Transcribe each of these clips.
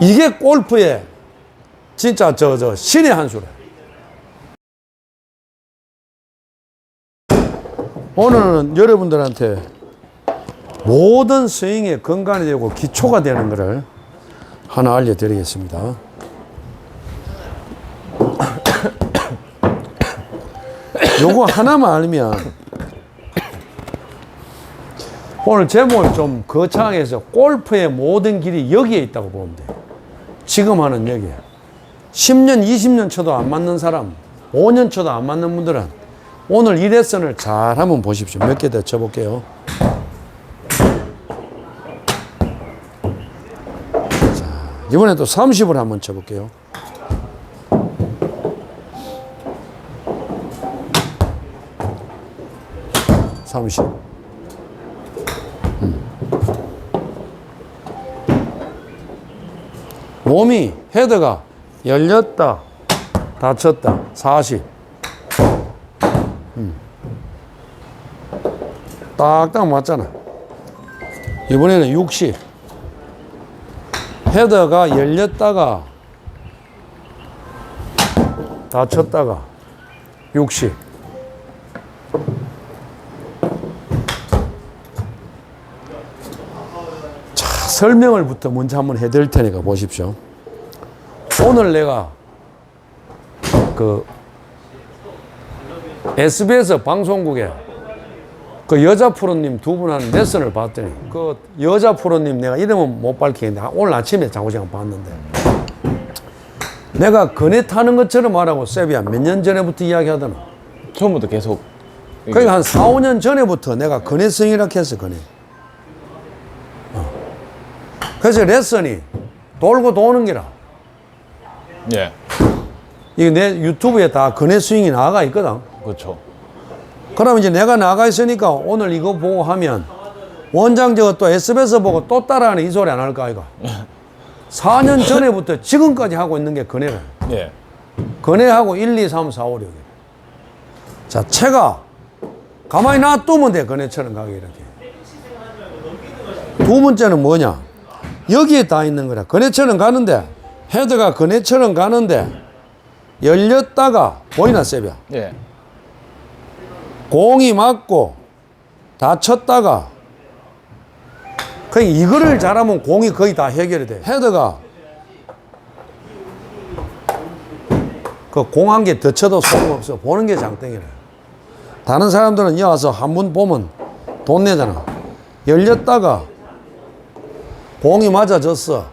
이게 골프의 진짜 저, 저, 신의 한 수래. 오늘은 여러분들한테 모든 스윙에 건강이 되고 기초가 되는 것을 하나 알려드리겠습니다. 요거 하나만 알면 오늘 제목을 좀 거창해서 골프의 모든 길이 여기에 있다고 보면 돼. 지금 하는 여기에. 10년, 20년 쳐도 안 맞는 사람, 5년 쳐도 안 맞는 분들은 오늘 이 레슨을 잘 한번 보십시오. 몇 개 더 쳐볼게요. 자, 이번에 또 30을 한번 쳐볼게요. 삼십. 몸이 헤드가 열렸다 닫혔다. 40 음. 딱딱 맞잖아. 이번에는 60 헤드가 열렸다가 닫혔다가 60 설명을부터 먼저 한번 해드릴 테니까 보십시오. 오늘 내가 그 SBS 방송국에 그 여자 프로님 두분 하는 레슨을 봤더니 그 여자 프로님 내가 이름은 못 밝히겠는데 오늘 아침에 자고지간 봤는데 내가 그네 타는 것처럼 하라고 세비야 몇 년 전에부터 이야기하더나 처음부터 계속 그러니까 한 4, 5년 전에부터 내가 그네 성이라 했어 그네 어. 그래서 레슨이 돌고 도는 기라 예 이게 내 유튜브에 다 그네 스윙이 나가 있거든. 그렇죠 그러면 이제 내가 나가 있으니까 오늘 이거 보고 하면 원장 저거 또 SBS 보고 또 따라하는 이 소리 안 할까 이거. 4년 전에부터 지금까지 하고 있는 게 그네래. 예 그네하고 1, 2, 3, 4, 5, 6. 자, 채가 가만히 놔두면 돼. 그네처럼 가게 이렇게. 두 번째는 뭐냐? 여기에 다 있는 거라. 그네처럼 가는데 헤드가 그네처럼 가는데 열렸다가 보이나 세비야? 예. 공이 맞고 다쳤다가 그냥 이거를 잘하면 공이 거의 다 해결이 돼. 헤드가 그 공 한 개 더 쳐도 소용없어. 보는 게 장땡이래. 다른 사람들은 여기 와서 한 번 보면 돈 내잖아. 열렸다가 공이 맞아졌어.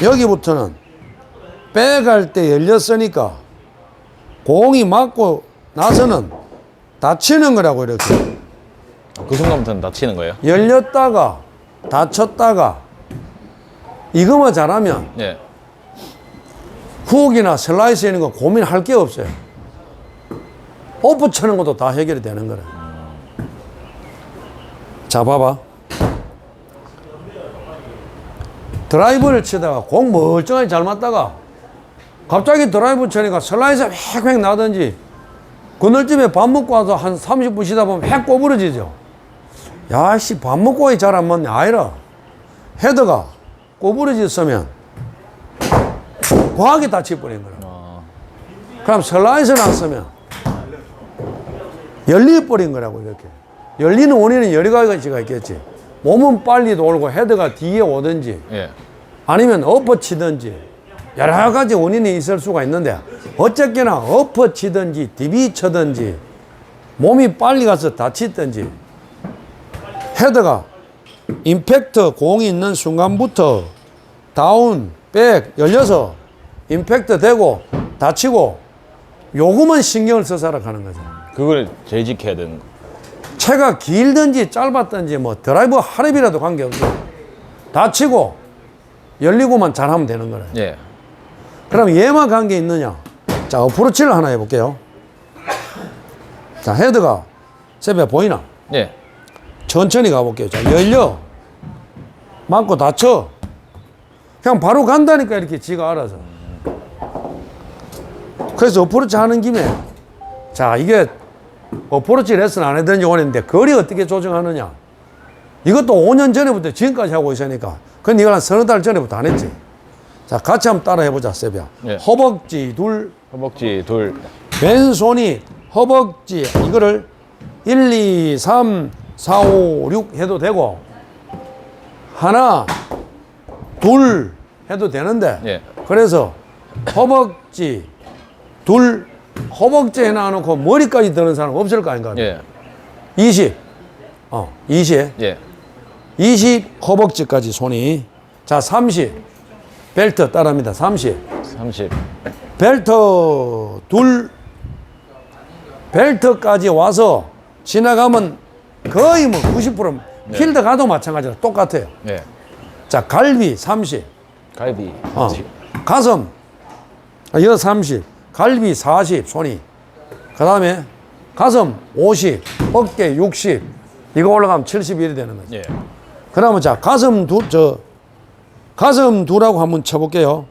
여기부터는 빼갈 때 열렸으니까 공이 맞고 나서는 다치는 거라고 이렇게. 그 순간부터는 다치는 거예요 열렸다가 닫혔다가 이거만 잘하면 예 훅이나 슬라이스 있는 거 고민할 게 없어요. 오프 치는 것도 다 해결이 되는 거래. 자, 봐봐. 드라이브를 치다가 공 멀쩡하게 잘 맞다가 갑자기 드라이브 치니까 슬라이스 획획 나든지 그늘집에 밥 먹고 와서 한 30분 쉬다 보면 획 꼬부러지죠. 야, 씨, 밥 먹고 잘안 맞네. 아니라 헤드가 꼬부러졌으면 과하게 다쳐버린 거라. 아, 그럼 슬라이스 났으면 열려버린 거라고 이렇게. 열리는 원인은 여러 가지가 있겠지. 몸은 빨리 돌고 헤드가 뒤에 오든지 예 아니면 엎어치든지 여러 가지 원인이 있을 수가 있는데 어쨌거나 엎어치든지 디비 쳐든지 몸이 빨리 가서 다치든지 헤드가 임팩트 공이 있는 순간부터 다운, 백 열려서 임팩트 되고 다치고 요거만 신경을 써서 가는 거죠. 그걸 지켜야 되는 거 채가 길든지 짧았든지 뭐 드라이브 하랩이라도 관계없어. 다치고 열리고만 잘하면 되는 거래. 예 그럼 얘만 관계 있느냐? 자, 어프로치를 하나 해볼게요. 자, 헤드가 세배 보이나? 예. 천천히 가볼게요. 자, 열려. 맞고 다쳐. 그냥 바로 간다니까, 이렇게 지가 알아서. 그래서 어프로치 하는 김에, 자, 이게 어프로치 레슨 안 해던 지 오래인데, 거리 어떻게 조정하느냐? 이것도 5년 전에부터 지금까지 하고 있으니까. 근데 이걸 한 서너 달 전에부터 안 했지. 자, 같이 한번 따라 해보자, 세비야. 예. 허벅지 둘, 허벅지 둘. 왼손이 허벅지 이거를 1, 2, 3, 4, 5, 6 해도 되고 하나, 둘 해도 되는데 예. 그래서 허벅지 둘 허벅지 해놔 놓고 머리까지 드는 사람 없을 거 아닌가? 예. 20. 어, 20. 예. 20 허벅지까지 손이 자, 30. 벨트 따라합니다. 30. 30. 벨트 둘 벨트까지 와서 지나가면 거의 뭐 90% 필드 가도 마찬가지라 똑같아요. 예. 자 갈비 30, 갈비. 어. 가슴 아, 여 30, 갈비 40 손이 그 다음에 가슴 50, 어깨 60 이거 올라가면 71이 되는 거죠. 예. 그러면 자 가슴 두저 가슴 두라고 한번 쳐볼게요.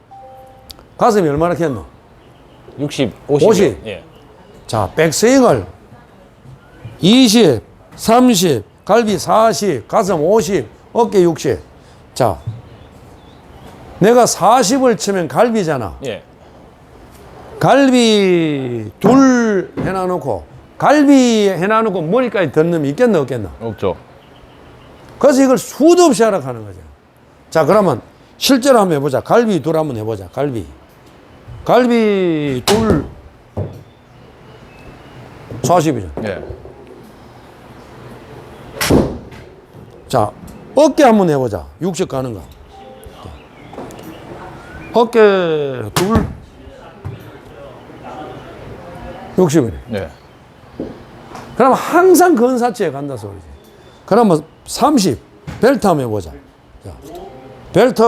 가슴이 얼마나 겠노? 60, 50. 50. 예. 자, 백스윙을 20, 30, 갈비 40, 가슴 50, 어깨 60. 자, 내가 40을 치면 갈비잖아. 예. 갈비 둘 해놔놓고, 갈비 해놔놓고 머리까지 든 놈이 있겠나, 없겠나? 없죠. 그래서 이걸 수도 없이 하라 하는 거죠. 자, 그러면 실제로 한번 해보자. 갈비 둘 한번 해보자. 갈비. 갈비 둘 40이죠. 예. 자, 어깨 한번 해보자. 60 가는 거. 어깨 둘 60이네. 예. 그럼 항상 근사치에 간다 소리지. 그러면 30 벨트 한번 해보자. 자, 벨트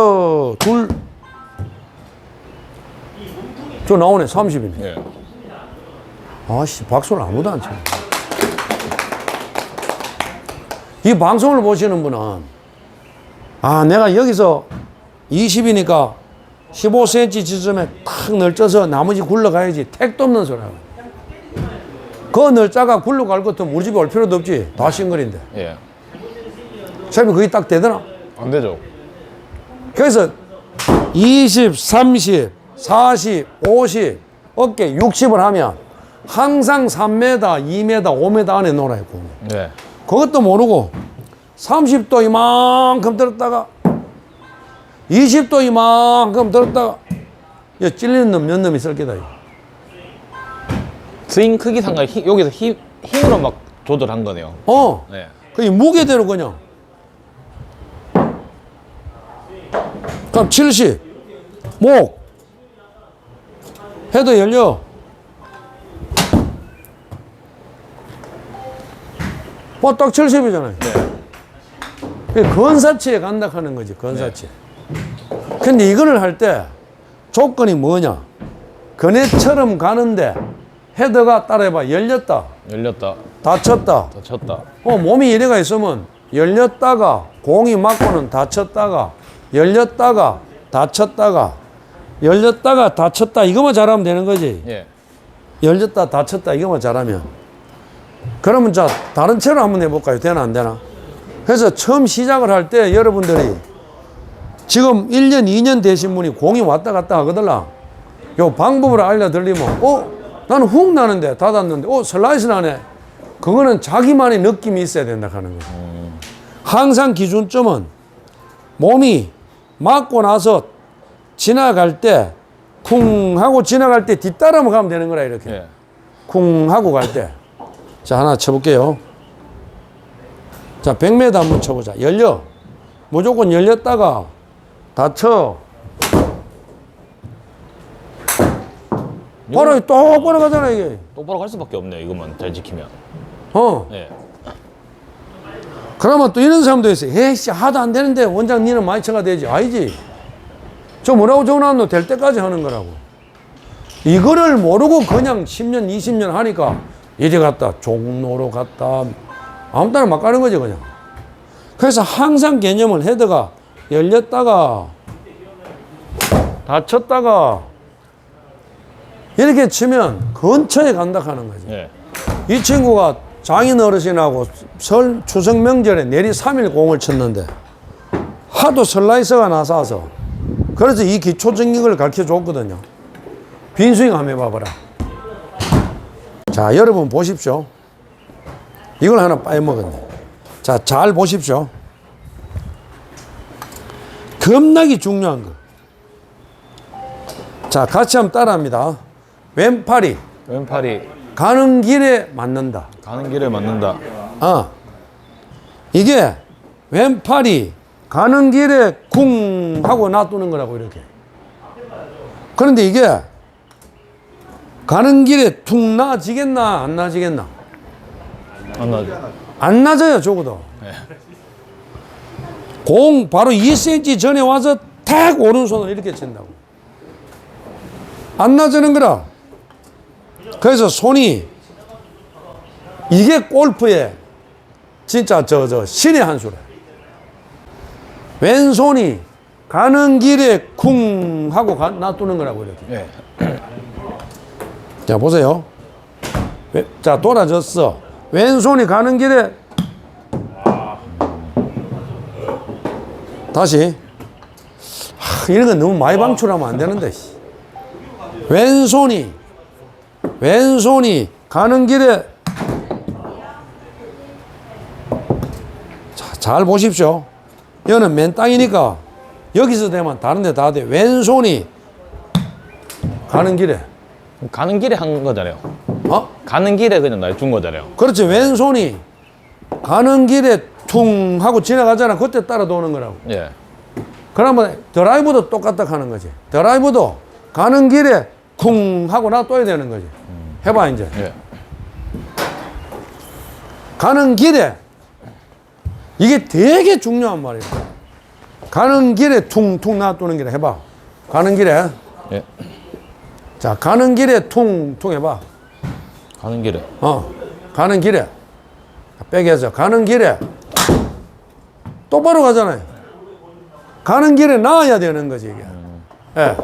둘. 저 나오네 30이네. 예. 아씨 박수를 아무도 안 치네. 이 방송을 보시는 분은 아 내가 여기서 20이니까 15cm 지점에 탁 널쪄서 나머지 굴러가야지 택도 없는 소리야. 그 널짜가 굴러 갈 것도 우리 집에 올 필요도 없지. 다 싱글인데. 예. 쌤이 그게 딱 되더나? 안 되죠. 그래서 20, 30, 40, 50, 어깨 60을 하면 항상 3m, 2m, 5m 안에 놀아요. 예. 그것도 모르고 30도 이만큼 들었다가 20도 이만큼 들었다가 야, 찔리는 놈 몇 놈 있을 게다. 이거. 스윙 크기 상관 힘 여기서 힘 힘으로 막 조절한 거네요. 어, 네. 그 무게대로 그냥. 그럼 70, 목, 헤드 열려. 뭐 딱 70이잖아요. 네. 건사치에 간다 하는 거지, 건사치. 근데 이거를 할 때 조건이 뭐냐? 그네처럼 가는데 헤드가 따라해봐. 열렸다, 열렸다. 닫혔다. 닫혔다. 어, 몸이 이래가 있으면 열렸다가 공이 맞고는 닫혔다가 열렸다가 닫혔다가 열렸다가 닫혔다 이거만 잘하면 되는 거지. 예. 열렸다 닫혔다 이거만 잘하면. 그러면 자 다른 채로 한번 해볼까요? 되나 안 되나? 그래서 처음 시작을 할 때 여러분들이 지금 1년 2년 되신 분이 공이 왔다 갔다 하거든요. 요 방법을 알려드리면 어 나는 훅 나는데 닫았는데 어 슬라이스 나네. 그거는 자기만의 느낌이 있어야 된다 하는 거죠. 항상 기준점은 몸이 맞고 나서 지나갈 때 쿵 하고 지나갈 때 뒤따라 가면 되는 거라 이렇게. 예. 쿵 하고 갈 때. 자, 하나 쳐볼게요. 자, 100m 한번 쳐보자. 열려. 무조건 열렸다가 닫혀. 바로 똑바로 가잖아, 이게. 똑바로 갈 수밖에 없네요. 이것만 잘 지키면. 어. 예. 그러면 또 이런 사람도 있어요. 에이씨, 하도 안 되는데 원장 니는 많이 쳐가 되지. 아니지. 저 뭐라고 전화하노? 될 때까지 하는 거라고. 이거를 모르고 그냥 10년, 20년 하니까 이리 갔다, 종로로 갔다, 아무 때나 막 가는 거지, 그냥. 그래서 항상 개념을 헤드가 열렸다가 닫혔다가 이렇게 치면 근처에 간다 하는 거지. 예. 이 친구가 장인 어르신하고 설 추석 명절에 내리 3일 공을 쳤는데 하도 슬라이스가 나서서 그래서 이 기초적인 걸 가르쳐 줬거든요. 빈스윙 한번 해봐봐라. 자, 여러분 보십시오. 이걸 하나 빠여먹었네. 자, 잘 보십시오. 겁나게 중요한 거. 자, 같이 한번 따라 합니다. 왼팔이 왼팔이 가는 길에 맞는다. 가는 길에 맞는다. 어. 이게 왼팔이 가는 길에 쿵 하고 놔두는 거라고 이렇게. 그런데 이게 가는 길에 퉁 나지겠나 안 나지겠나? 안 나지. 안 낮아요 적어도. 공 바로 2cm 전에 와서 탁 오른손을 이렇게 친다고. 안 낮아는 거라. 그래서 손이 이게 골프의 진짜 저 저 신의 한 수래. 왼손이 가는 길에 쿵 하고 가, 놔두는 거라고 이렇게. 예. 자 보세요. 왼- 자 돌아졌어. 왼손이 가는 길에 다시 하, 이런 건 너무 많이 방출하면 안 되는데. 씨. 왼손이 왼손이 가는 길에 자, 잘 보십시오. 여는 맨 땅이니까 여기서 되면 다른 데 다 돼. 왼손이 가는 길에 가는 길에 한 거잖아요. 어? 가는 길에 그냥 날 준 거잖아요. 그렇지 왼손이 가는 길에 퉁 하고 지나가잖아 그때 따라 도는 거라고 예. 그러면 드라이브도 똑같다 하는 거지 드라이브도 가는 길에 쿵 하고 놔둬야 되는 거지 해봐 이제 예. 가는 길에 이게 되게 중요한 말이야 가는 길에 퉁퉁 놔두는 길에 해봐 가는 길에 예. 자 가는 길에 퉁퉁 해봐 가는 길에. 어, 가는 길에 빼개서 가는 길에 똑바로 가잖아요. 가는 길에 나와야 되는 거지 이게. 예.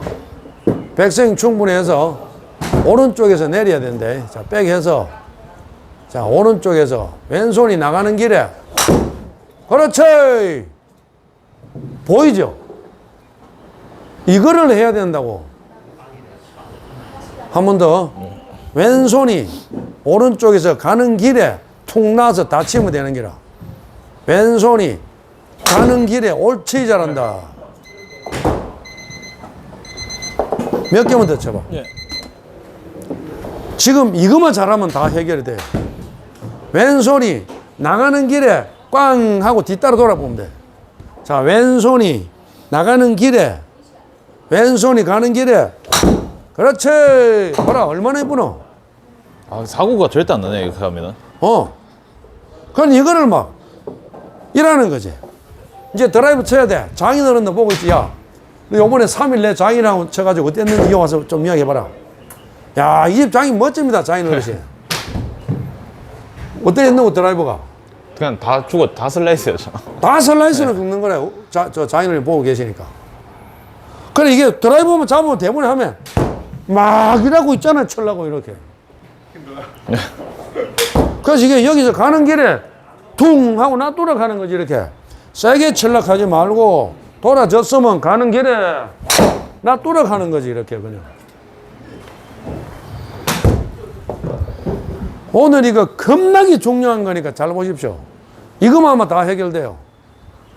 백스윙 충분히 해서 오른쪽에서 내려야 된대. 자, 백해서 자 오른쪽에서 왼손이 나가는 길에 그렇지. 보이죠? 이거를 해야 된다고. 한 번 더. 왼손이 오른쪽에서 가는 길에 툭 나서 다치면 되는 기라. 왼손이 가는 길에 옳지 잘한다. 몇 개만 더 쳐봐. 예. 지금 이것만 잘하면 다 해결이 돼. 왼손이 나가는 길에 꽝 하고 뒤따라 돌아보면 돼. 자, 왼손이 나가는 길에 왼손이 가는 길에 그렇지. 봐라 얼마나 예쁘노. 아, 사고가 절대 안 나네, 이렇게 하면은. 어. 그럼 이거를 막 일하는 거지. 이제 드라이브 쳐야 돼. 장인어른도 보고 있지. 야, 너 요번에 3일 내 장인하고 쳐가지고 어땠는지 와서 좀 이야기해봐라. 야, 이 집 장인 멋집니다. 장인 어르신. 어땠노 드라이버가? 그냥 다 죽어, 다 슬라이스였죠. 다 슬라이스는 긁는 거래. 자, 저 장인어른 보고 계시니까. 그래, 이게 드라이버만 잡으면 대본에 하면 막 이러고 있잖아. 쳐려고 이렇게. 그래서 이게 여기서 가는 길에 퉁 하고 나 돌아가는 거지 이렇게 세게 칠락하지 말고 돌아졌으면 가는 길에 나 돌아가는 거지 이렇게 그냥 오늘 이거 겁나게 중요한 거니까 잘 보십시오 이거만 하면 다 해결돼요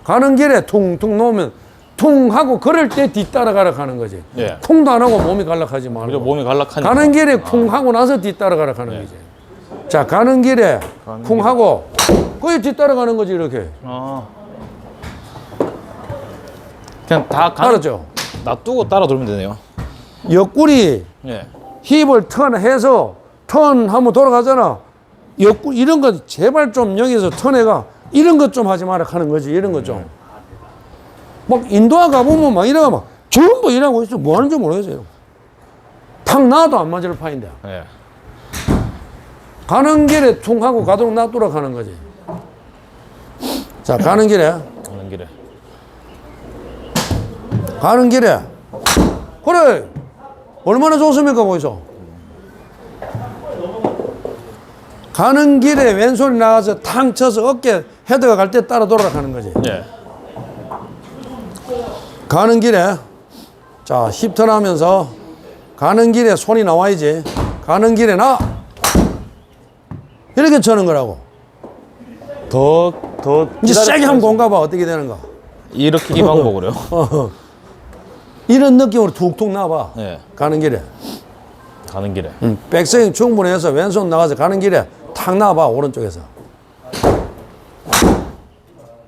가는 길에 퉁퉁 놓으면 퉁 하고 걸을 때 뒤따라가라 가는 거지 예. 퉁도 안 하고 몸이 갈락하지 말고 몸이 갈락하니까. 가는 길에 쿵 하고 나서 뒤따라가라 하는 거지. 자, 가는 길에 가는 쿵 하고 거기 뒤따라가는 거지 이렇게. 아. 그냥 다 알았죠? 놔두고 따라 돌면 되네요. 옆구리 예. 힙을 턴해서 턴하면 돌아가잖아. 옆구 이런 거 제발 좀 여기서 턴해가 이런 것 좀 하지 마라 하는 거지. 이런 것 좀. 막 인도화 가보면 막 이래가 막 전부 일하고 있어. 뭐 하는지 모르겠어요. 탁 나도 안 맞을 파인데. 예. 가는 길에 퉁 하고 가도록 놔두라 가는 거지. 자, 가는 길에. 가는 길에 그래 얼마나 좋습니까 거기서 가는 길에 왼손이 나가서 탕 쳐서 어깨 헤드가 갈 때 따라 돌아가는 거지 예. 가는 길에 자, 힙턴 하면서 가는 길에 손이 나와야지. 가는 길에 나! 이렇게 쳐는 거라고. 더, 더. 이제 세게 한번 공가봐. 어떻게 되는가. 이렇게 이 방법으로요? 어. 이런 느낌으로 툭툭 나봐. 네. 가는 길에. 가는 길에. 음, 백스윙 충분히 해서 왼손 나가서 가는 길에 탁 나봐. 오른쪽에서.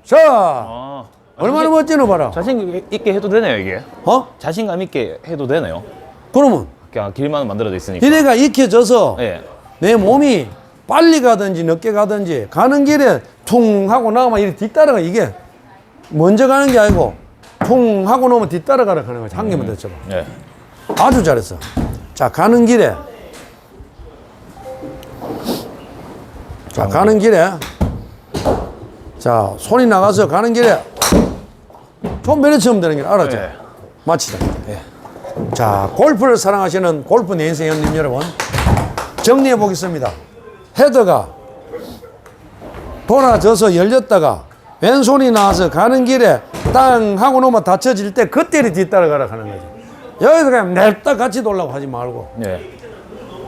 자! 아. 얼마나 멋지노 봐라. 자신 있게 해도 되네요, 이게. 어? 자신감 있게 해도 되네요. 그러면 그냥 길만 만들어져 있으니까. 이래가 익혀져서 예. 내 몸이 빨리 가든지 늦게 가든지 가는 길에 퉁 하고 나오면 이렇게 뒤따라가 이게 먼저 가는 게 아니고 퉁 하고 나오면 뒤따라가라 하는 거지. 한 개만 더 쳐봐. 예. 아주 잘했어. 자 가는 길에. 자 가는 길에. 자 손이 나가서 가는 길에. 좀 매너처럼 되는 길. 알았죠? 예. 마치다 자 골프를 사랑하시는 골프 내 인생 형님 여러분. 정리해 보겠습니다. 헤더가 돌아져서 열렸다가 왼손이 나와서 가는 길에 땅 하고 놓으면 다쳐질 때 그때를 뒤따라가라 하는 거지. 여기서 그냥 냅다 같이 돌라고 하지 말고. 예.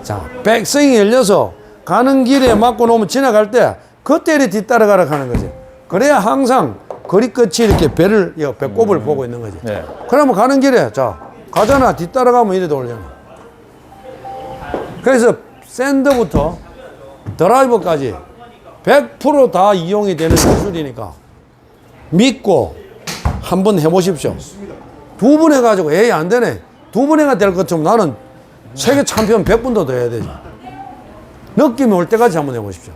자, 백스윙이 열려서 가는 길에 맞고 놓으면 지나갈 때 그때를 뒤따라가라 하는 거지. 그래야 항상 거리 끝이 이렇게 배를, 여, 배꼽을 보고 있는 거지. 네. 그러면 가는 길에 자 가잖아 뒤따라가면 이래 돌잖아 그래서 샌드부터 드라이버까지 100%다 이용이 되는 기술이니까 믿고 한번 해보십시오. 두 번 해가지고 에이 안 되네. 두 번 해가 될 것처럼 나는 세계 챔피언 100분도 더 해야 되지. 느낌이 올 때까지 한번 해보십시오.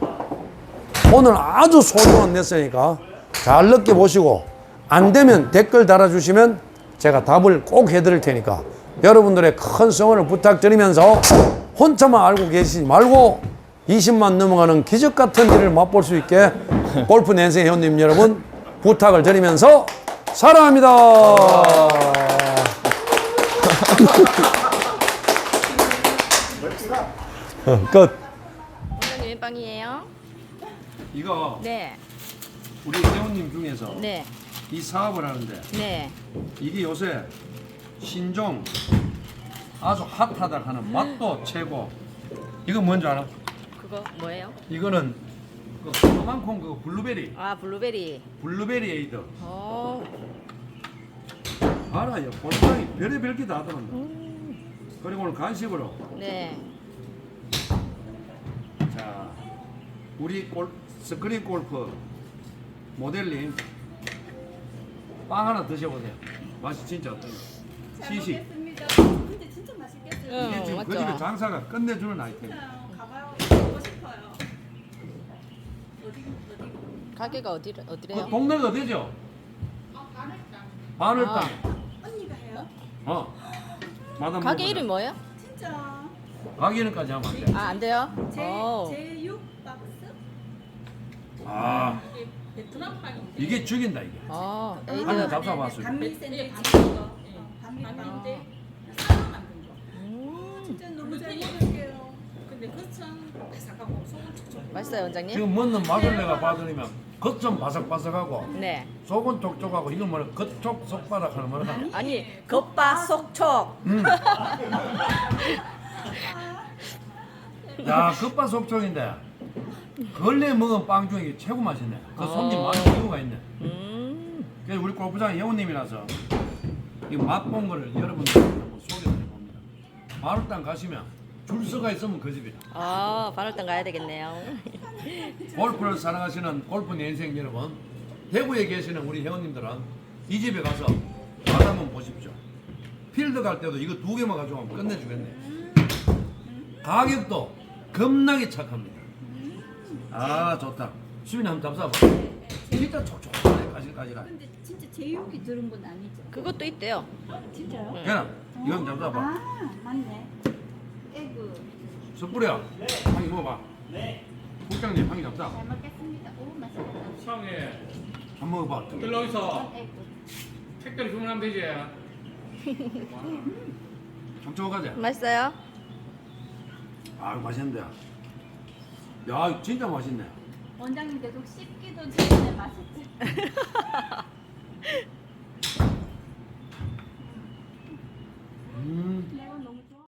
오늘 아주 소중한 레슨이니까 잘 느껴보시고 안 되면 댓글 달아주시면 제가 답을 꼭 해드릴 테니까 여러분들의 큰 성원을 부탁드리면서 혼자만 알고 계시지 말고 20만 넘어가는 기적 같은 일을 맛볼 수 있게 골프 낸생 회원님 여러분 부탁을 드리면서 사랑합니다. 어, 끝. 오늘 웬빵이에요? 이거 네, 우리 회원님 중에서 네, 이 사업을 하는데 네. 이게 요새 신종 아주 핫하다 하는 맛도 최고. 이거 뭔지 알아? 그거 뭐예요? 이거는 그 까만콩 그 블루베리, 아, 블루베리. 블루베리 에이드. 어, 알아요. 볼상이 별의별 게 다 하더란다. 그리고 오늘 간식으로 네. 자 우리 골 스크린 골프 모델님 빵 하나 드셔보세요. 맛이 진짜 어떤지. 시식. 먹겠습니다. 근데 진짜 맛있겠어요. 이게 응, 지금 그 집의 맞죠? 장사가 끝내주는 아이템. 가봐요. 먹고 싶어요. 어디 어디? 가게가 어디 그 어디래요? 동네가 어디죠? 바늘땅. 아. 언니가 해요? 어. 마담 가게. 이름 뭐예요? 진짜. 가기는까지 하면 안 돼. 아, 안 돼요? 제 어. 제6 박스? 아 베트남 빵인데. 이게 죽인다 이게. 어, 한번 에이드. 잡숴봤어요. 반밀 샌드 반밀 거. 반밀인데 사과 만든 거. 음, 진짜 너무 잘 먹을게요. 근데 그참 바삭하고 속은 촉촉. 맛있어요, 원장님? 지금 먹는 맛을 내가 봐드리면 겉좀 바삭바삭하고 네. 속은 촉촉하고 이건 뭐야 겉촉 속바삭 하는 뭐라 하나? 아니, 겉바 속촉. 음. 야 겉바 속촉인데 걸레 먹은 빵 중에 최고 맛있네. 그 손님 어. 많은 이유가 있네. 음, 그래서 우리 골프장 회원님이라서 이 맛본 거를 여러분들 한번 소개를 해봅니다. 마루땅 가시면 줄 서가 있으면 그 집이다. 아, 바늘땅 가야 되겠네요. 골프를 사랑하시는 골프 인생 여러분, 대구에 계시는 우리 회원님들은 이 집에 가서 맛 한번 보십시오. 필드 갈 때도 이거 두 개만 가져가면 끝내주겠네. 가격도 겁나게 착합니다. 아 좋다. 수빈이 한번 잡숴봐. 진짜 촉촉하네 가실가실하. 근데 진짜 제육이 들은 건 아니죠? 그것도 있대요. 진짜요? 괜찮아. 이거 한번 잡숴봐. 아 맞네. 에그. 섣불이야 향이 먹어봐. 네. 국장님 향이 잡다. 잘 먹겠습니다. 오 맛있겠다. 시방에 밥 먹어봐. 들러서 택배를 주문하면 되지. 감쪽어 가자. 맛있어요? 아 맛있는데. 야 진짜 맛있네. 원장님 계속 씹기도 전에 맛있지. 음. 네.